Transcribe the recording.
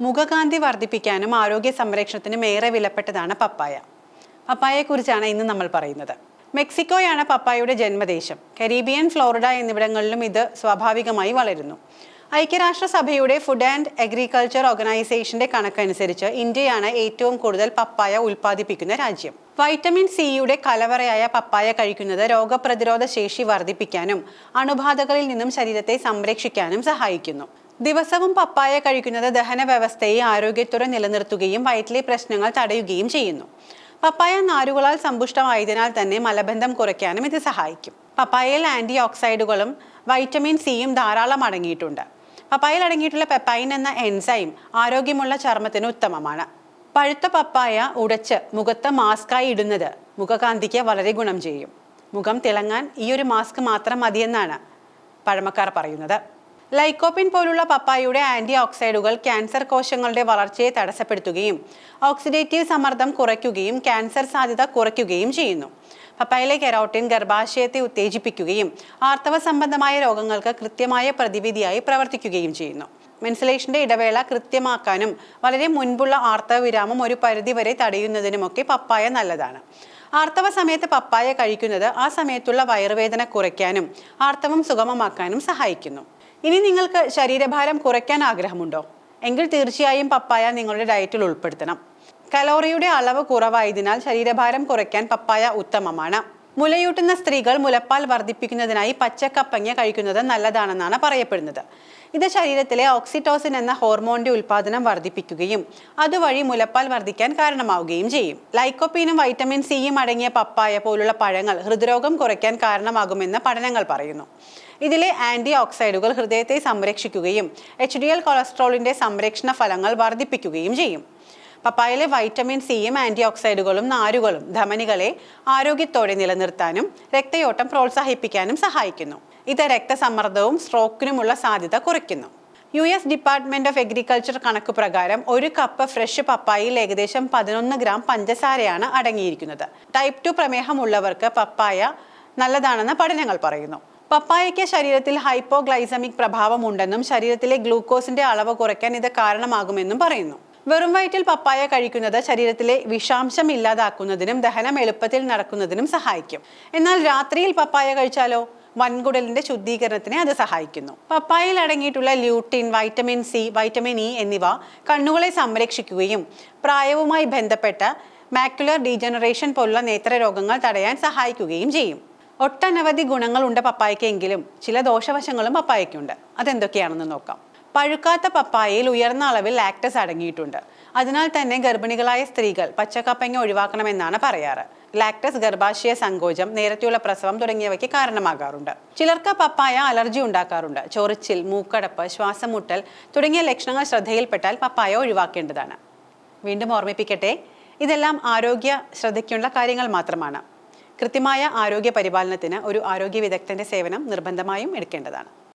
മുഖകാന്തി വർദ്ധിപ്പിക്കാനും ആരോഗ്യ സംരക്ഷണത്തിനും ഏറെ വിലപ്പെട്ടതാണ് പപ്പായ. പപ്പായയെക്കുറിച്ചാണ് ഇന്ന് നമ്മൾ പറയുന്നത്. മെക്സിക്കോയാണ് പപ്പായയുടെ ജന്മദേശം. കരീബിയൻ ഫ്ലോറിഡ എന്നിവിടങ്ങളിലും ഇത് സ്വാഭാവികമായി വളരുന്നു. ഐക്യരാഷ്ട്രസഭയുടെ ഫുഡ് ആൻഡ് അഗ്രികൾച്ചർ ഓർഗനൈസേഷന്റെ കണക്കനുസരിച്ച് ഇന്ത്യയാണ് ഏറ്റവും കൂടുതൽ പപ്പായ ഉൽപ്പാദിപ്പിക്കുന്ന രാജ്യം. വൈറ്റമിൻ സിയുടെ കലവറയായ പപ്പായ കഴിക്കുന്നത് രോഗപ്രതിരോധ ശേഷി വർദ്ധിപ്പിക്കാനും അണുബാധകളിൽ നിന്നും ശരീരത്തെ സംരക്ഷിക്കാനും സഹായിക്കുന്നു. ദിവസവും പപ്പായ കഴിക്കുന്നത് ദഹന വ്യവസ്ഥയെ ആരോഗ്യത്തോടെ നിലനിർത്തുകയും വയറ്റിലെ പ്രശ്നങ്ങൾ തടയുകയും ചെയ്യുന്നു. പപ്പായ നാരുകളാൽ സമ്പുഷ്ടമായതിനാൽ തന്നെ മലബന്ധം കുറയ്ക്കാനും ഇത് സഹായിക്കും. പപ്പായയിൽ ആന്റി ഓക്സൈഡുകളും വൈറ്റമിൻ സിയും ധാരാളം അടങ്ങിയിട്ടുണ്ട്. പപ്പായയിൽ അടങ്ങിയിട്ടുള്ള പെപ്പൈൻ എന്ന എൻസൈം ആരോഗ്യമുള്ള ചർമ്മത്തിന് ഉത്തമമാണ്. പഴുത്ത പപ്പായ ഉടച്ച് മുഖത്ത് മാസ്കായി ഇടുന്നത് മുഖകാന്തിക്ക് വളരെ ഗുണം ചെയ്യും. മുഖം തിളങ്ങാൻ ഈ ഒരു മാസ്ക് മാത്രം മതിയെന്നാണ് പഴമക്കാർ പറയുന്നത്. ലൈക്കോപ്പിൻ പോലുള്ള പപ്പായയുടെ ആന്റി ഓക്സൈഡുകൾ ക്യാൻസർ കോശങ്ങളുടെ വളർച്ചയെ തടസ്സപ്പെടുത്തുകയും ഓക്സിഡേറ്റീവ് സമ്മർദ്ദം കുറയ്ക്കുകയും ക്യാൻസർ സാധ്യത കുറയ്ക്കുകയും ചെയ്യുന്നു. പപ്പായയിലെ കെറോട്ടിൻ ഗർഭാശയത്തെ ഉത്തേജിപ്പിക്കുകയും ആർത്തവ സംബന്ധമായ രോഗങ്ങൾക്ക് കൃത്യമായ പ്രതിവിധിയായി പ്രവർത്തിക്കുകയും ചെയ്യുന്നു. മെൻസുലേഷന്റെ ഇടവേള കൃത്യമാക്കാനും വളരെ മുൻപുള്ള ആർത്തവ വിരാമം ഒരു പരിധിവരെ തടയുന്നതിനുമൊക്കെ പപ്പായ നല്ലതാണ്. ആർത്തവ സമയത്ത് പപ്പായ കഴിക്കുന്നത് ആ സമയത്തുള്ള വയറുവേദന കുറയ്ക്കാനും ആർത്തവം സുഗമമാക്കാനും സഹായിക്കുന്നു. ഇനി നിങ്ങൾക്ക് ശരീരഭാരം കുറയ്ക്കാൻ ആഗ്രഹമുണ്ടോ? എങ്കിൽ തീർച്ചയായും പപ്പായ നിങ്ങളുടെ ഡയറ്റിൽ ഉൾപ്പെടുത്തണം. കലോറിയുടെ അളവ് കുറവായതിനാൽ ശരീരഭാരം കുറയ്ക്കാൻ പപ്പായ ഉത്തമമാണ്. മുലയൂട്ടുന്ന സ്ത്രീകൾ മുലപ്പാൽ വർദ്ധിപ്പിക്കുന്നതിനായി പച്ചക്കപ്പങ്ങ കഴിക്കുന്നത് നല്ലതാണെന്നാണ് പറയപ്പെടുന്നത്. ഇത് ശരീരത്തിലെ ഓക്സിറ്റോസിൻ എന്ന ഹോർമോണിന്റെ ഉൽപ്പാദനം വർദ്ധിപ്പിക്കുകയും അതുവഴി മുലപ്പാൽ വർദ്ധിക്കാൻ കാരണമാവുകയും ചെയ്യും. ലൈക്കോപ്പീനും വൈറ്റമിൻ സിയും അടങ്ങിയ പപ്പായ പോലുള്ള പഴങ്ങൾ ഹൃദ്രോഗം കുറയ്ക്കാൻ കാരണമാകുമെന്ന് പഠനങ്ങൾ പറയുന്നു. ഇതിലെ ആന്റി ഓക്സൈഡുകൾ ഹൃദയത്തെ സംരക്ഷിക്കുകയും എച്ച് ഡി എൽ കൊളസ്ട്രോളിന്റെ സംരക്ഷണ ഫലങ്ങൾ വർദ്ധിപ്പിക്കുകയും ചെയ്യും. പപ്പായയിലെ വൈറ്റമിൻ സിയും ആന്റി ഓക്സൈഡുകളും നാരുകളും ധമനികളെ ആരോഗ്യത്തോടെ നിലനിർത്താനും രക്തയോട്ടം പ്രോത്സാഹിപ്പിക്കാനും സഹായിക്കുന്നു. ഇത് രക്തസമ്മർദ്ദവും സ്ട്രോക്കിനുമുള്ള സാധ്യത കുറയ്ക്കുന്നു. U S department of agriculture കണക്ക് പ്രകാരം ഒരു കപ്പ് ഫ്രഷ് പപ്പായയിൽ ഏകദേശം പതിനൊന്ന് ഗ്രാം പഞ്ചസാരയാണ് അടങ്ങിയിരിക്കുന്നത്. ടൈപ്പ് ടു പ്രമേഹമുള്ളവർക്ക് പപ്പായ നല്ലതാണെന്ന് പഠനങ്ങൾ പറയുന്നു. പപ്പായയ്ക്ക് ശരീരത്തിൽ ഹൈപ്പോഗ്ലൈസമിക് പ്രഭാവമുണ്ടെന്നും ശരീരത്തിലെ ഗ്ലൂക്കോസിന്റെ അളവ് കുറയ്ക്കാൻ ഇത് കാരണമാകുമെന്നും പറയുന്നു. വെറും വയറ്റിൽ പപ്പായ കഴിക്കുന്നത് ശരീരത്തിലെ വിഷാംശം ഇല്ലാതാക്കുന്നതിനും ദഹനം എളുപ്പത്തിൽ നടക്കുന്നതിനും സഹായിക്കും. എന്നാൽ രാത്രിയിൽ പപ്പായ കഴിച്ചാലോ? വൻകുടലിന്റെ ശുദ്ധീകരണത്തിന് അത് സഹായിക്കുന്നു. പപ്പായയിൽ അടങ്ങിയിട്ടുള്ള lutein vitamin C vitamin E എന്നിവ കണ്ണുകളെ സംരക്ഷിക്കുകയും പ്രായവുമായി ബന്ധപ്പെട്ട മാക്കുലർ ഡീജനറേഷൻ പോലുള്ള നേത്രരോഗങ്ങൾ തടയാൻ സഹായിക്കുകയും ചെയ്യും. ഒട്ടനവധി ഗുണങ്ങളുണ്ട് പപ്പായക്കെങ്കിലും ചില ദോഷവശങ്ങളും പപ്പായയ്ക്കുണ്ട്. അതെന്തൊക്കെയാണെന്ന് നോക്കാം. പഴുക്കാത്ത പപ്പായയിൽ ഉയർന്ന അളവിൽ ലാക്ടസ് അടങ്ങിയിട്ടുണ്ട്. അതിനാൽ തന്നെ ഗർഭിണികളായ സ്ത്രീകൾ പച്ചക്കപ്പങ്ങ ഒഴിവാക്കണമെന്നാണ് പറയാറ്. ലാക്ടസ് ഗർഭാശയ സങ്കോചം നേരത്തെയുള്ള പ്രസവം തുടങ്ങിയവയ്ക്ക് കാരണമാകാറുണ്ട്. ചിലർക്ക് പപ്പായ അലർജി ഉണ്ടാക്കാറുണ്ട്. ചൊറിച്ചിൽ മൂക്കടപ്പ് ശ്വാസമുട്ടൽ തുടങ്ങിയ ലക്ഷണങ്ങൾ ശ്രദ്ധയിൽപ്പെട്ടാൽ പപ്പായ ഒഴിവാക്കേണ്ടതാണ്. വീണ്ടും ഓർമ്മിപ്പിക്കട്ടെ ഇതെല്ലാം ആരോഗ്യ ശ്രദ്ധയ്ക്കുള്ള കാര്യങ്ങൾ മാത്രമാണ്. കൃത്യമായ ആരോഗ്യ പരിപാലനത്തിന് ഒരു ആരോഗ്യ വിദഗ്ധന്റെ സേവനം നിർബന്ധമായും എടുക്കേണ്ടതാണ്.